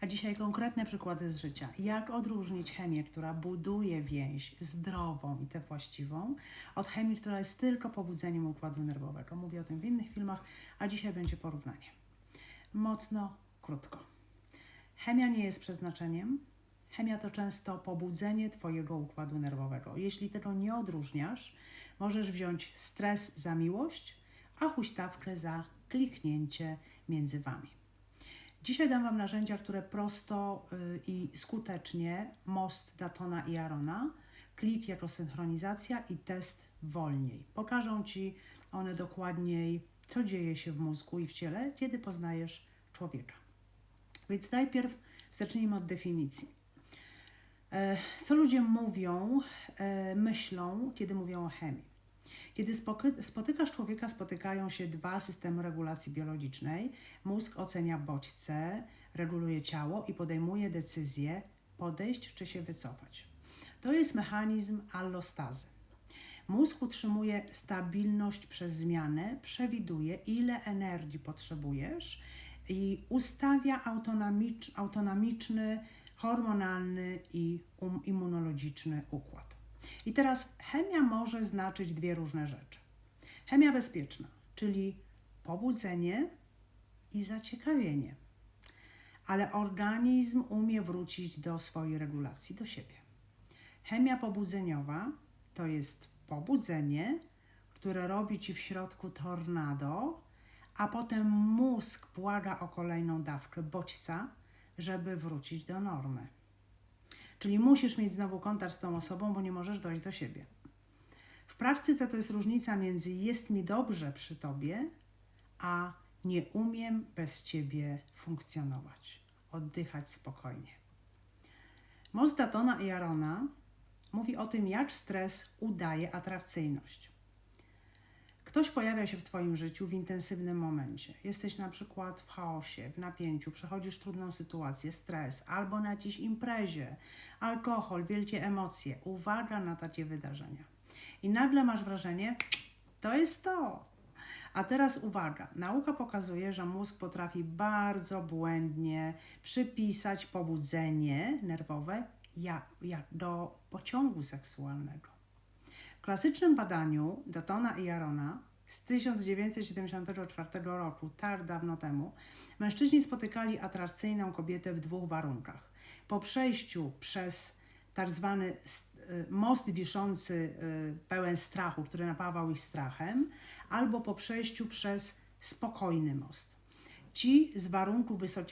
A dzisiaj konkretne przykłady z życia. Jak odróżnić chemię, która buduje więź zdrową i tę właściwą, od chemii, która jest tylko pobudzeniem układu nerwowego. Mówię o tym w innych filmach, a dzisiaj będzie porównanie. Mocno, krótko. Chemia nie jest przeznaczeniem. Chemia to często pobudzenie Twojego układu nerwowego. Jeśli tego nie odróżniasz, możesz wziąć stres za miłość, a huśtawkę za kliknięcie między Wami. Dzisiaj dam Wam narzędzia, które prosto y, i skutecznie most Datona i Arona, klik jako synchronizacja i test wolniej. Pokażą Ci one dokładniej, co dzieje się w mózgu i w ciele, kiedy poznajesz człowieka. Więc najpierw zacznijmy od definicji. E, Co ludzie mówią, e, myślą, kiedy mówią o chemii? Kiedy spotykasz człowieka, spotykają się dwa systemy regulacji biologicznej. Mózg ocenia bodźce, reguluje ciało i podejmuje decyzję podejść czy się wycofać. To jest mechanizm allostazy. Mózg utrzymuje stabilność przez zmianę, przewiduje, ile energii potrzebujesz i ustawia autonomicz, autonomiczny, hormonalny i um, immunologiczny układ. I teraz chemia może znaczyć dwie różne rzeczy. Chemia bezpieczna, czyli pobudzenie i zaciekawienie. Ale organizm umie wrócić do swojej regulacji, do siebie. Chemia pobudzeniowa to jest pobudzenie, które robi ci w środku tornado, a potem mózg błaga o kolejną dawkę bodźca, żeby wrócić do normy. Czyli musisz mieć znowu kontakt z tą osobą, bo nie możesz dojść do siebie. W praktyce to jest różnica między jest mi dobrze przy tobie, a nie umiem bez ciebie funkcjonować, oddychać spokojnie. Most Datona i Arona mówi o tym, jak stres udaje atrakcyjność. Ktoś pojawia się w Twoim życiu w intensywnym momencie. Jesteś na przykład w chaosie, w napięciu, przechodzisz trudną sytuację, stres, albo na jakiejś imprezie, alkohol, wielkie emocje. Uwaga na takie wydarzenia. I nagle masz wrażenie, to jest to. A teraz uwaga, nauka pokazuje, że mózg potrafi bardzo błędnie przypisać pobudzenie nerwowe do pociągu seksualnego. Klasycznym badaniu Datona i Arona z 1974 roku, tak dawno temu, mężczyźni spotykali atrakcyjną kobietę w dwóch warunkach. Po przejściu przez tak zwany y, most wiszący y, pełen strachu, który napawał ich strachem, albo po przejściu przez spokojny most. Ci z warunku wysokiego